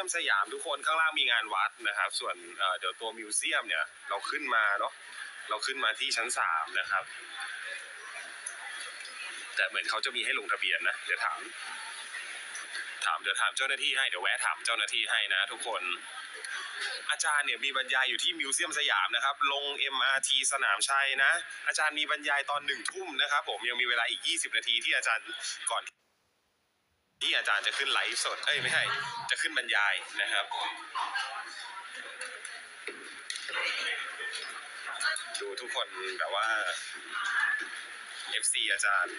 ยมสยามทุกคนข้างล่างมีงานวัดนะครับ ส่วนเเดี๋ยวตัวมิวเซียมเนี่ยเราขึ้นมาเนาะเราขึ้นมาที่ชั้นสามนะครับ แต่เหมือนเขาจะมีให้ลงทะเบียนนะเดี๋ยวถาม ถามเดี๋ยวถามเจ้าหน้าที่ให้เดี๋ยวแวะถามเจ้าหน้าที่ให้นะ ทุกคนอาจารย์เนี่ยมีบรรยายอยู่ที่มิวเซียมสยามนะครับ ลง MRT สนามชัยนะ อาจารย์มีบรรยายตอนหนึ่งทุ่มนะครับ ผมยังมีเวลาอีก 20 นาทีที่อาจารย์ก่อน ที่อาจารย์จะขึ้นไลฟ์สด เอ้ยไม่ใช่ จะขึ้นบรรยายนะครับ ดูทุกคนแบบว่า FC อาจารย์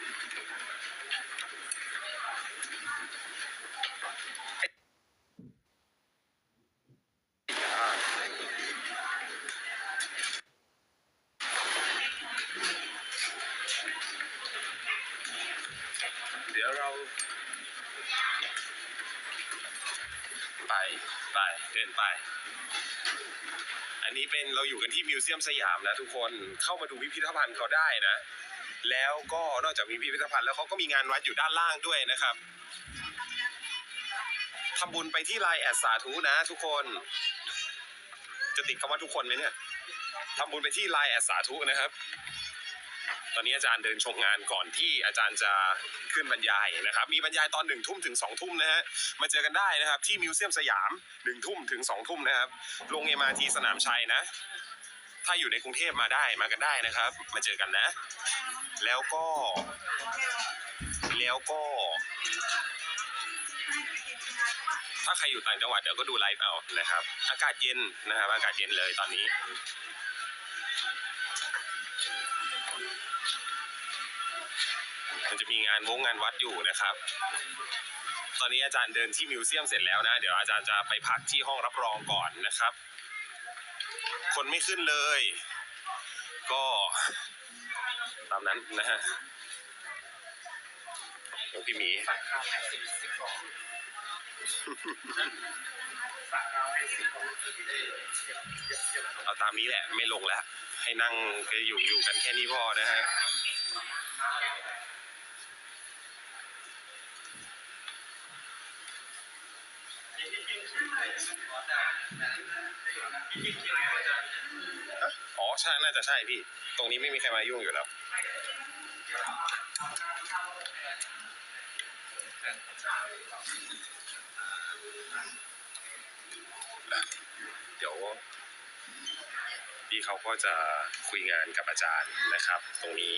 เดี๋ยวเรา ไปไปเดินไป อันนี้เป็นเราอยู่กันที่มิวเซียมสยามนะทุกคนเข้ามาดูพิพิธภัณฑ์เขาได้นะ แล้วก็นอกจากมีพิพิธภัณฑ์แล้วเขาก็มีงานวัดอยู่ด้านล่างด้วยนะครับทำบุญไปที่ไลน์แอดสาธุนะทุกคน จะติดคำว่าทุกคนไหมเนี่ยทำบุญไปที่ไลน์แอดสาธุนะครับ ตอนนี้อาจารย์เดินชมงานก่อนที่อาจารย์จะขึ้นบรรยายนะครับ มีบรรยายตอนหนึ่งทุ่มถึงสองทุ่มนะฮะ มาเจอกันได้นะครับ ที่มิวเซียมสยามหนึ่งทุ่มถึงสองทุ่มนะครับ ลงเอมาทีสนามชัยนะ ถ้าอยู่ในกรุงเทพมาได้มากันได้นะครับ มาเจอกันนะ แล้วก็ แล้วก็ ถ้าใครอยู่ต่างจังหวัดเดี๋ยวก็ดูไลฟ์เอานะครับ อากาศเย็นนะครับ อากาศเย็นเลยตอนนี้ มันจะมีงานวงงานวัดอยู่นะครับ ตอนนี้อาจารย์เดินที่มิวเซียมเสร็จแล้วนะ เดี๋ยวอาจารย์จะไปพักที่ห้องรับรองก่อนนะครับ คนไม่ขึ้นเลย ก็ตามนั้นนะฮะโอ้พี่หมีเอาตามนี้แหละไม่ลงแล้ว ให้นั่งก็อยู่อยู่กันแค่นี้พอนะฮะ อ๋อใช่น่าจะใช่พี่ ตรงนี้ไม่มีใครมายุ่งอยู่แล้วเดี๋ยวพี่เขาก็จะคุยงานกับอาจารย์นะครับ ตรงนี้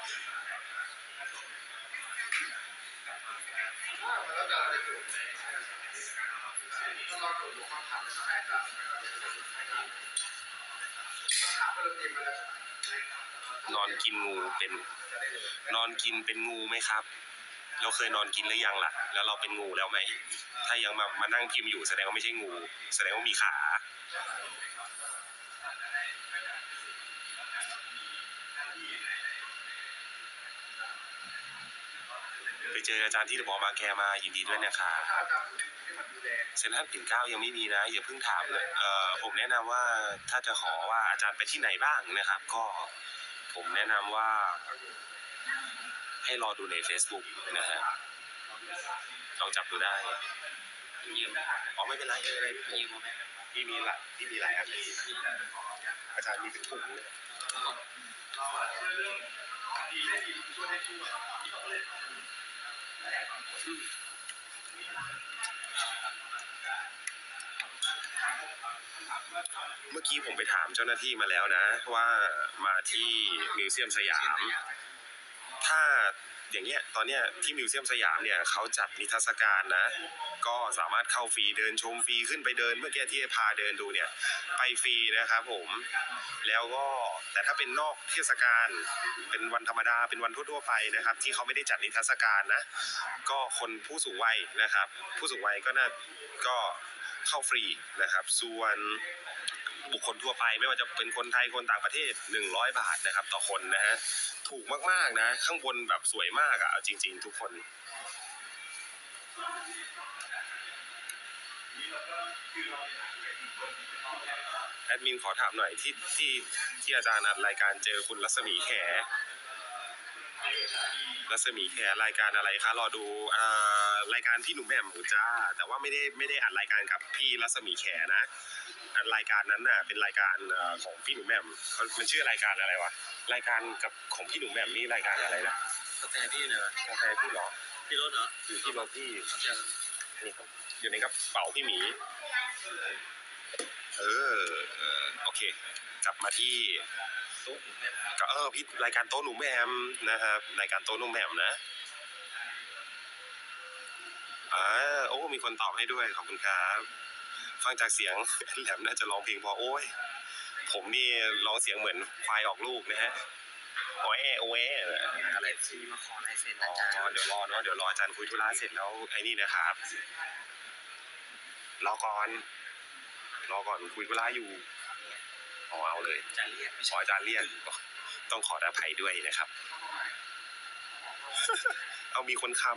นอนกินงูเป็น นอนกินเป็นงูไหมครับ เราเคยนอนกินหรือยังล่ะ แล้วเราเป็นงูแล้วไหม ถ้ายังมามานั่งพิมพ์อยู่แสดงว่าไม่ใช่งู แสดงว่ามีขา ไป เจออาจารย์ที่เดอมอบางแคมายินดีด้วยนะครับเซนทรัลปิ่นเก้ายังไม่มีนะอย่าเพิ่งถามเลยเอ่อผมแนะนำว่าถ้าจะขอว่าอาจารย์ไปที่ไหนบ้างนะครับ ก็ผมแนะนำว่า ให้รอดูใน Facebook นะฮะลองจับดูได้ยืมอ๋อไม่เป็นไรไม่เป็นไรยืมพี่มีหลายพี่มีหลายอันเลยอาจารย์มีถึงถุงเลย เมื่อกี้ผมไปถามเจ้าหน้าที่มาแล้วนะ ว่ามาที่มิวเซียมสยาม ถ้า อย่างเงี้ยตอนเนี้ยที่มิวเซียมสยามเนี่ยเขาจัดนิทรรศการนะ ก็สามารถเข้าฟรีเดินชมฟรีขึ้นไปเดินเมื่อกี้ที่พาเดินดูเนี่ยไปฟรีนะครับผม แล้วก็แต่ถ้าเป็นนอกเทศกาลเป็นวันธรรมดาเป็นวันทั่วๆไปนะครับ ที่เขาไม่ได้จัดนิทรรศการนะ ก็คนผู้สูงวัยนะครับ ผู้สูงวัยก็น่าก็เข้าฟรีนะครับ ส่วน บุคคลทั่วไปไม่ว่าจะเป็นคนไทยคนต่างประเทศ 100 บาทนะครับ ต่อคนนะฮะถูกมากๆนะ ข้างบนแบบสวยมากอะเอาจริง ๆ ทุกคนแอดมินขอถามหน่อยที่ที่ที่อาจารย์อัดรายการเจอคุณรัศมีแขรัศมีแขรายการอะไรคะรอดูอ่า รายการพี่หนุ่มแหม่มหมูจ้า แต่ว่าไม่ได้ไม่ได้อัดรายการกับพี่รัศมีแขนะอัดรายการนั้นน่ะเป็นรายการเอ่อของพี่หนุ่มแหม่มเขามันชื่อรายการอะไรวะรายการกับของพี่หนุ่มแหม่มนี่รายการอะไรนะกาแฟพี่เนอะกาแฟพี่เหรอพี่รถเหรออยู่ที่รถพี่เขาจะนี่ครับอยู่ในกระเป๋าพี่หมี เออเออโอเค กลับมาที่ โต๊ะแม่ก็เออพี่รายการโต๊ะหนุ่มแหม่มนะครับรายการโต๊ะหนุ่มแหม่มนะ อ่าโอ้ มีคนตอบให้ด้วย ขอบคุณครับ ฟังจากเสียงแหลมน่าจะร้องเพลงเพอโอ้ย ผมนี่ร้องเสียงเหมือนควายออกลูกนะฮะโอ้ยโอ้ยอะไรเอฟซีมาขอลายเซ็นอ๋อาจารย์อเดี๋ยวรอเนาะเดี๋ยวรออาจารย์คุยธุระเสร็จแล้วไอ้นี่นะครับรอก่อนรอก่อนคุยธุระอยู่อ๋อเอาเลยอาจารย์เรียกไม่ขอใช่อาจารย์เรียกต้องขออภัยด้วยนะครับ เอามีคนคำ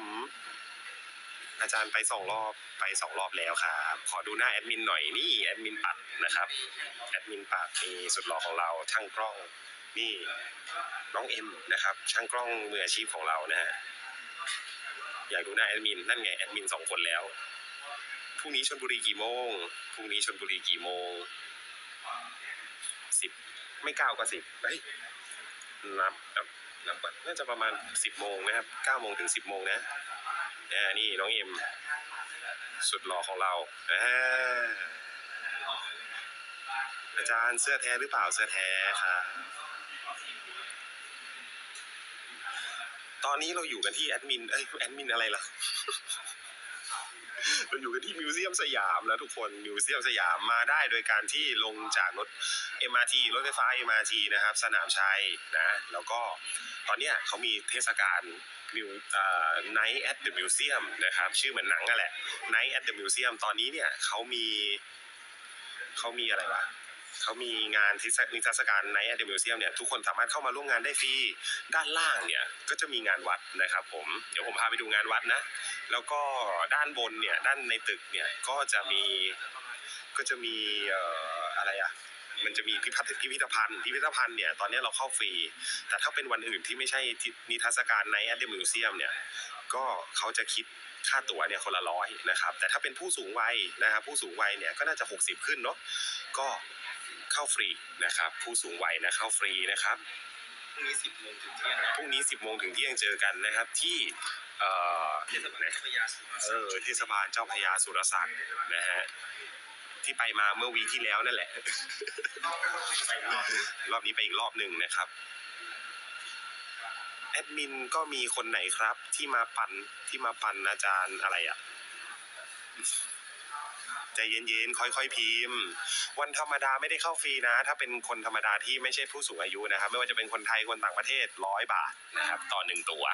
อาจารย์ไปสองรอบไปสองรอบแล้วครับขอดูหน้าแอดมินหน่อยนี่แอดมินปัดนะครับแอดมินปัดนี่สุดหล่อของเราช่างกล้องนี่น้องเอ็มนะครับ ช่างกล้องมืออาชีพของเรานะฮะอยากดูหน้าแอดมินนั่นไงแอดมินสองคนแล้วพรุ่งนี้ชลบุรีกี่โมงพรุ่งนี้ชลบุรีกี่โมงสิบไม่เก้าก็สิบเฮ้ยนับนับนับก่อนน่าจะประมาณสิบโมงนะครับเก้าโมงถึงสิบโมงนะ อ่านี่น้องเอ็ม สุดหล่อของเราอ่าอาจารย์เสื้อแท้หรือเปล่าเสื้อแท้ครับตอนนี้เราอยู่กันที่แอดมิน เอ้ยแอดมินอะไรล่ะ เราอยู่กันที่มิวเซียมสยามนะทุกคน มิวเซียมสยามมาได้โดยการที่ลงจากรถ MRT รถไฟฟ้า MRT นะครับ สนามชัยนะ แล้วก็ตอนเนี้ยเขามีเทศกาล มิวเอ่อ Night at the Museum นะครับ ชื่อเหมือนหนังนั่นแหละ Night at the Museum ตอนนี้เนี่ยเขามีเขามีอะไรวะเขามีงานที่นิทรรศการ Night at the Museum เนี่ยทุกคนสามารถเข้ามาร่วมงานได้ฟรีด้านล่างเนี่ยก็จะมีงานวัดนะครับผมเดี๋ยวผมพาไปดูงานวัดนะ แล้วก็ด้านบนเนี่ยด้านในตึกเนี่ยก็จะมีก็จะมีอะไรอะ มันจะมีพิพิธพิพิธภัณฑ์พิพิธภัณฑ์เนี่ยตอนนี้เราเข้าฟรี แต่ถ้าเป็นวันอื่นที่ไม่ใช่ที่นิทรรศการในแอดเดมิวเซียมเนี่ยก็เขาจะคิดค่าตั๋วเนี่ยคนละร้อยนะครับ แต่ถ้าเป็นผู้สูงวัยนะครับผู้สูงวัยเนี่ยก็น่าจะ 60 ขึ้นเนาะก็เข้าฟรีนะครับ ผู้สูงวัยนะเข้าฟรีนะครับพรุ่งนี้สิบโมงถึงเที่ยงนะพรุ่งนี้ 10โมงถึงเที่ยงเจอกันนะครับที่เอ่อเทศบาลเจ้าพระยาสุเออเทศบาลเจ้าพระยาสุรศักดิ์นะฮะ ที่ไปมาเมื่อวีที่แล้วนั่นแหละ รอบนี้ไปอีกรอบหนึ่งนะครับ แอดมินก็มีคนไหนครับ ที่มาปันที่มาปันอาจารย์อะไรอะ่ะใจเย็นๆ ค่อยๆ พิมพ์ วันธรรมดาไม่ได้เข้าฟรีนะ ถ้าเป็นคนธรรมดาที่ไม่ใช่ผู้สูงอายุนะครับ ไม่ว่าจะเป็นคนไทย คนต่างประเทศร้อยบาทนะครับ ต่อหนึ่งตัว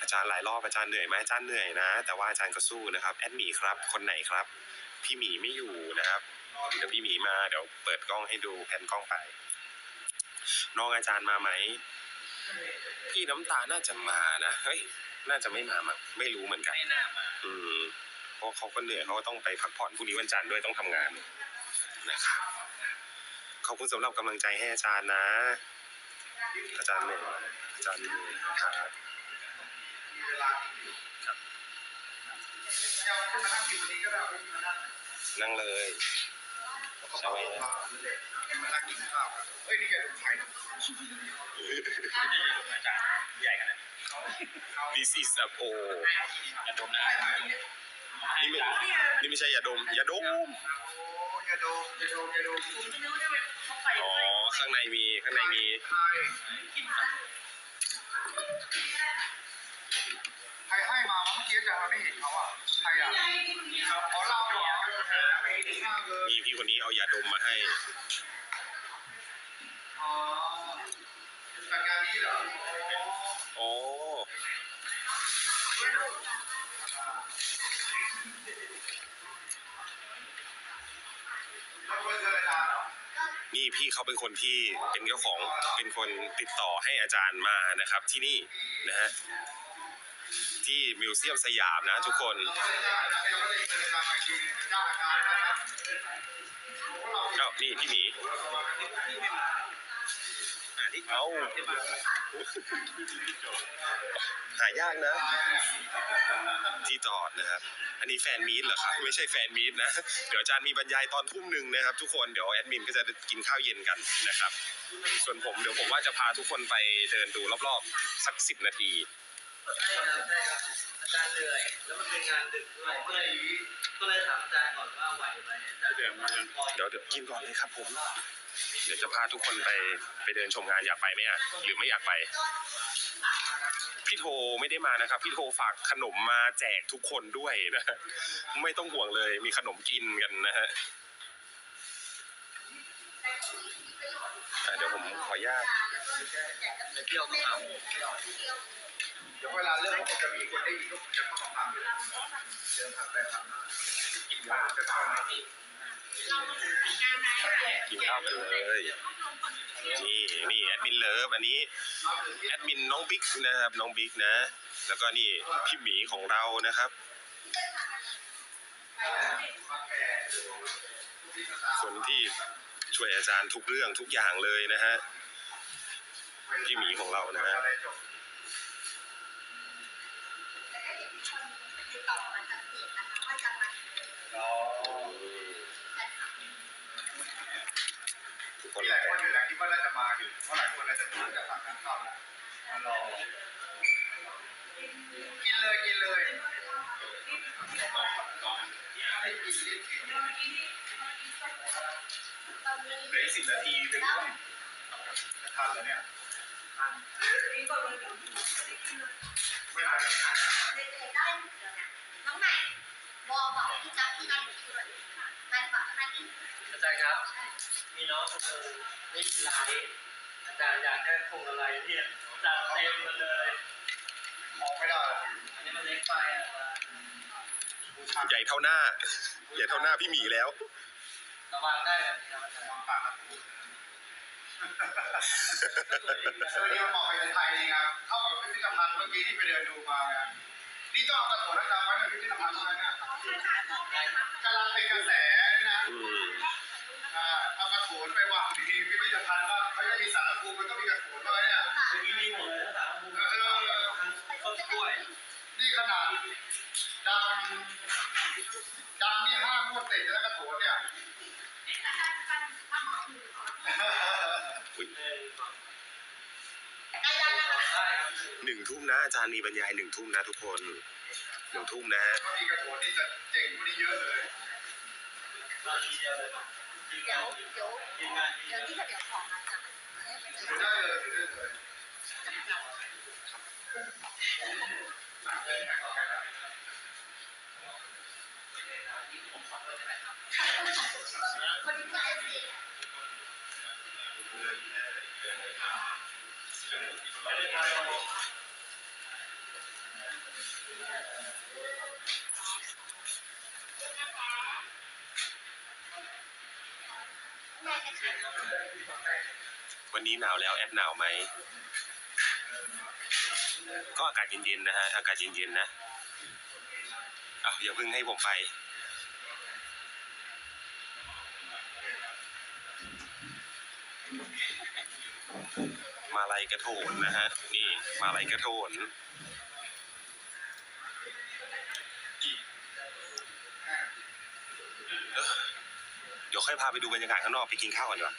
อา จารย์หลายรอบอาจารย์เหนื่อยไหมอาจารย์เหนื่อยนะ แต่ว่าอาจารย์ก็สู้นะครับแอดหมีครับคนไหนครับ พี่หมีไม่อยู่นะครับเดี๋ยวพี่หมีมาเดี๋ยวเปิดกล้องให้ดูแผนกล้องไป น้องอาจารย์มาไหมพี่น้ำตาน่าจะมานะเฮ้ยน่าจะไม่มามั้งไม่รู้เหมือนกันไม่น่ามาอืมเพราะเขาก็เหนื่อยเขาก็ต้องไปพักผ่อนพรุ่งนี้วันจันทร์ด้วยต้องทำงานนะครับขอบคุณสำหรับกำลังใจให้อาจารย์นะ อาจารย์เหนื่อยอาจารย์เหนื่อยครับ นั่งเลยใช่ไหมอาจารย์ใหญ่ขนาดนี้ This is a o อย่าดมนะนี่ไม่นี่ไม่ใช่ยาดมยาดมยาดมยาดมยาดมอ๋อข้างในมีข้างในมีใค รใครให้มาวะเมื่อกี้อาจารย์ไม่เห็นเขาอะใครอะขอเราเหรอไม่ดีมากเลยมีพี่คนนี้เอายาดมมาให้อ๋อจัดงานนี้เหรออ๋อแล้วเพื่อนเธออาจารย์เหรอนี่พี่เขาเป็นคนที่เป็นเจ้าของเป็นคนติดต่อให้อาจารย์มานะครับที่นี่นะฮะ ที่มิวเซียมสยามนะทุกคนเอ้านี่พี่หมีหาที่เอาหายากนะ ที่จอดนะครับ อันนี้แฟนมีดเหรอครับไม่ใช่แฟนมีดนะ เดี๋ยวอาจารย์มีบรรยายตอนทุ่มหนึ่งนะครับ ทุกคนเดี๋ยวแอดมินก็จะกินข้าวเย็นกันนะครับ ส่วนผมเดี๋ยวผมว่าจะพาทุกคนไปเดินดูรอบๆ สักสิบนาที ใช่ครับใช่ครับอาจารย์เหนื่อย แล้วมันเป็นงานดึกด้วยก็เลยก็เลยถามอาจารย์ก่อนว่าไหวไหมอาจารย์เดี๋ยวมาเดี๋ยวเดี๋ยวกินก่อนเลยครับผม เดี๋ยวจะพาทุกคนไปไปเดินชมงานอยากไปไหมอะหรือไม่อยากไป พี่โทไม่ได้มานะครับ พี่โทฝากขนมมาแจกทุกคนด้วยนะ ไม่ต้องห่วงเลยมีขนมกินกันนะฮะอะเดี๋ยวผมขออนุญาต เที่ยวก็เอา ดี๋ยวเวลาเลิกก็จะมีคนได้ยินก็จะเข้ามาฟังเดินผ่านไปผ่านมากินข้าวจะเข้ามากินข้าวกันเลย นี่นี่แอดมินเลิฟอันนี้แอดมินน้องบิ๊กนะครับน้องบิ๊กนะ แล้วก็นี่พี่หมีของเรานะครับ คนที่ช่วยอาจารย์ทุกเรื่องทุกอย่างเลยนะฮะพี่หมีของเรานะฮะ ทันแล้วเนี่ยไม่ทันน้องใหม่บอบอกพี่จับที่นันอยู่ที่ด้วยนันฝั่งนั่นนี่อาจารย์ครับ มีน้องคนนึงไม่ไลฟ์อาจารย์อยากได้พวงอะไรเนี่ยจัดเต็มมาเลยมองไม่ได้ อันนี้มันเล็กไปอะใหญ่เท่าหน้า ใหญ่เท่าหน้าพี่หมีแล้ว ระวังได้แบบนี้นะรย์วางปาก ครับเออเนี่ยเหมาะกับไทยดีครับเข้ากับพิพิธภัณฑ์เมื่อกี้ที่ไปเดินดูมาเนี่ยนี่ต้องเอากระโถนอาจารย์ไว้ในพิพิธภัณฑ์ด้วยนะกำลังเป็นกระแสนะ นึ่งทุ่มนะอาจารย์มีบรรยายหนึ่งทุ่มนะทุกคนหนึ่งทุ่มนะถ้ามีกระเดี๋ยวนเดี๋ยวเดี๋ยวนี่จะเดี๋ยวของอาจารย์ถือได้เลยถือได้เลยคนที่ได้สิ วันนี้หนาวแล้วแอดหนาวไหม ก็อากาศเย็นๆนะฮะ อากาศเย็นๆนะอ้าวอย่าเพิ่งให้ผมไปมาลัยกระโถนนะฮะ นี่มาลัยกระโถน เดี๋ยวค่อยพาไปดูบรรยากาศข้างนอกไปกินข้าวก่อนดีกว่า